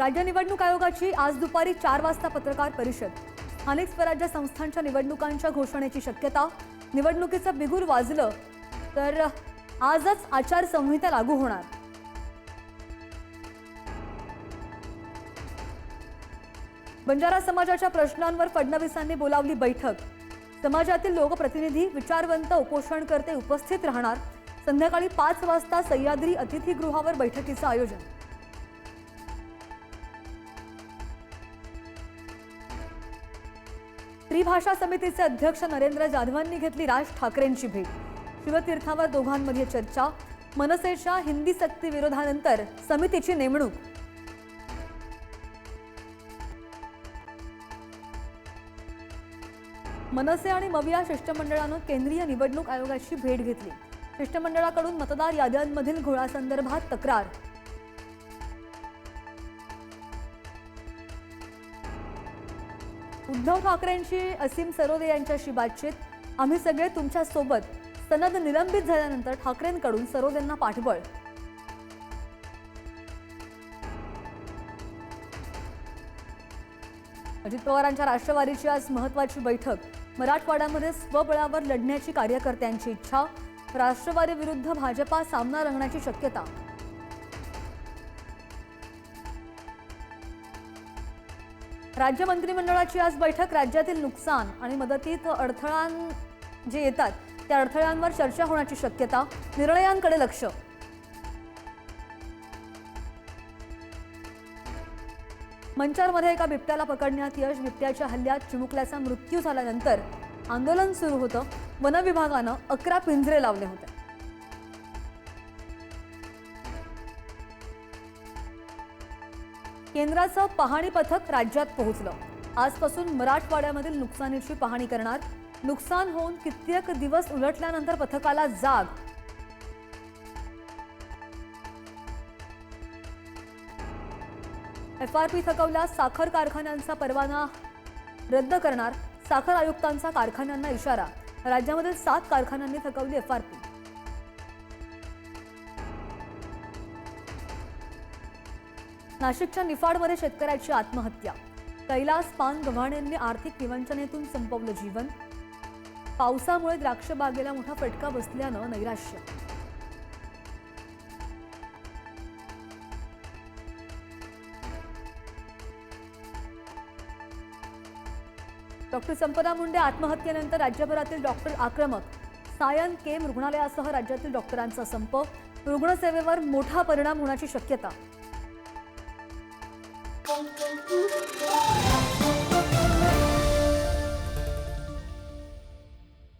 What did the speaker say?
राज्य निवडणूक आयोगाची आज दुपारी चार वाजता पत्रकार परिषद. स्थानिक स्वराज्य संस्थांच्या निवडणुकांच्या घोषणेची शक्यता निवडणुकीचं बिगुल वाजलं तर आजच आचारसंहिता लागू होणार. बंजारा समाजाच्या प्रश्नांवर फडणवीसांनी बोलावली बैठक. समाजातील लोकप्रतिनिधी विचारवंत उपोषणकर्ते उपस्थित राहणार. संध्याकाळी पाच वाजता सह्याद्री अतिथीगृहावर बैठकीचं आयोजन. त्रिभाषा समितीचे अध्यक्ष नरेंद्र जाधवांनी घेतली राज ठाकरेंची भेट. शिवतीर्थावर दोघांमध्ये चर्चा मनसेच्या हिंदी सक्ती विरोधानंतर समितीची नेमणूक. मनसे आणि मविया शिष्टमंडळानं केंद्रीय निवडणूक आयोगाची भेट घेतली. शिष्टमंडळाकडून मतदार याद्यांमधील घोळासंदर्भात तक्रार. उद्धव ठाकरेंची असीम सरोदे यांच्याशी बातचीत. आम्ही सगळे तुमच्यासोबत सनद निलंबित झाल्यानंतर ठाकरेंकडून सरोदेंना पाठबळ. अजित पवारांच्या राष्ट्रवादीची आज महत्वाची बैठक. मराठवाड्यामध्ये स्वबळावर लढण्याची कार्यकर्त्यांची इच्छा. राष्ट्रवादी विरुद्ध भाजपा सामना रंगण्याची शक्यता. राज्य मंत्रिमंडळाची आज बैठक राज्यातील नुकसान आणि मदतीत अडथळां जे येतात त्या अडथळ्यांवर चर्चा होण्याची शक्यता निर्णयांकडे लक्ष. मंचारमध्ये एका बिबट्याला पकडण्यात यश बिबट्याच्या हल्ल्यात चिमुकल्याचा मृत्यू झाल्यानंतर आंदोलन सुरू होतं. वनविभागानं अकरा पिंजरे लावले होते. केंद्राचं पाहणी पथक राज्यात पोहोचलं. आजपासून मराठवाड्यामधील नुकसानीची पाहणी करणार. नुकसान होऊन कित्येक दिवस उलटल्यानंतर पथकाला जाग. एफ आर पी थकवल्यास साखर कारखान्यांचा परवाना रद्द करणार साखर आयुक्तांचा कारखान्यांना इशारा. राज्यामधील सात कारखान्यांनी थकवली एफ आर पी नाशिकच्या निफाडमध्ये शेतकऱ्याची आत्महत्या. कैलास पान गव्हाणेंनी आर्थिक विवंचनेतून संपवलं जीवन. पावसामुळे द्राक्ष बागेला मोठा फटका बसल्यानं नैराश्य. डॉक्टर संपदा मुंडे आत्महत्येनंतर राज्यभरातील डॉक्टर आक्रमक सायन केम रुग्णालयासह राज्यातील डॉक्टरांचा संप. रुग्णसेवेवर मोठा परिणाम होण्याची शक्यता. pom pom pom